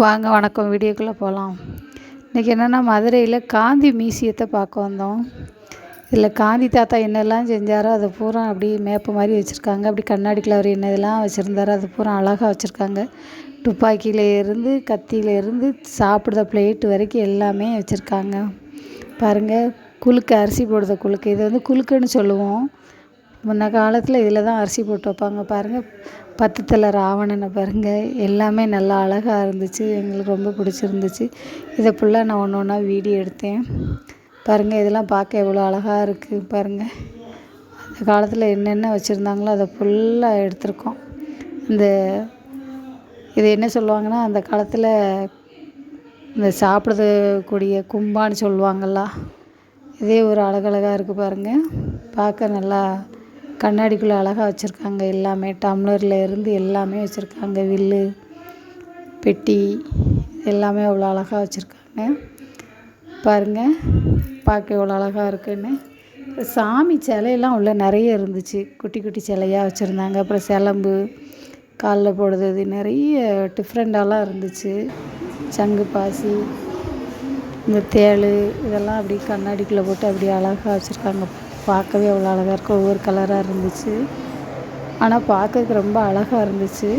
வாங்க வணக்கம். வீடியோக்குள்ளே போகலாம். இன்றைக்கி என்னென்னா மதுரையில் காந்தி மியூசியத்தை பார்க்க வந்தோம். இதில் காந்தி தாத்தா என்னெல்லாம் செஞ்சாரோ அதை பூரா அப்படியே மேப்பு மாதிரி வச்சுருக்காங்க. அப்படி கண்ணாடிக்குள்ள அவர் என்னதெல்லாம் வச்சுருந்தாரோ அது பூரா அழகாக வச்சுருக்காங்க. துப்பாக்கியில் இருந்து கத்தியில் இருந்து சாப்பிட்ற பிளேட்டு வரைக்கும் எல்லாமே வச்சுருக்காங்க. பாருங்கள் குலுக்கு அரிசி போடுற குலுக்கு. இது வந்து குலுக்குன்னு சொல்லுவோம். முன்ன காலத்தில் இதில் தான் அரிசி போட்டு வைப்பாங்க. பாருங்கள் பத்தத்தில் ராவணனை பாருங்கள் எல்லாமே நல்லா அழகாக இருந்துச்சு. எங்களுக்கு ரொம்ப பிடிச்சிருந்துச்சு. இதை ஃபுல்லாக நான் ஒன்று ஒன்றா வீடியோ எடுத்தேன். பாருங்கள் இதெல்லாம் பார்க்க எவ்வளோ அழகாக இருக்குது பாருங்கள் அந்த காலத்தில் என்னென்ன வச்சுருந்தாங்களோ அதை ஃபுல்லாக எடுத்திருக்கோம். இந்த இது என்ன சொல்லுவாங்கன்னா அந்த காலத்தில் இந்த சாப்பிட்றது கூடிய கும்பான்னு சொல்லுவாங்கள்ல இதே ஒரு அழகழகாக இருக்குது பாருங்கள் பார்க்க நல்லா கண்ணாடிக்குள்ளே அழகாக வச்சுருக்காங்க எல்லாமே. டம்ளரில் இருந்து எல்லாமே வச்சுருக்காங்க. வில்லு பெட்டி எல்லாமே அவ்வளோ அழகாக வச்சுருக்காங்க. பாருங்கள் பார்க்க எவ்வளோ அழகாக இருக்குன்னு. சாமி சிலையெல்லாம் உள்ளே நிறைய இருந்துச்சு. குட்டி குட்டி சிலையாக வச்சுருந்தாங்க. அப்புறம் சிலம்பு காலில் போடுறது நிறைய டிஃப்ரெண்ட்டாலாம் இருந்துச்சு. சங்கு பாசி இந்த தேள் இதெல்லாம் அப்படி கண்ணாடிக்குள்ளே போட்டு அப்படி அழகாக வச்சுருக்காங்க. பார்க்கவே அவ்வளோ அழகாக இருக்கும். ஒவ்வொரு கலராக இருந்துச்சு. ஆனால் பார்க்கறக்கு ரொம்ப அழகாக இருந்துச்சு.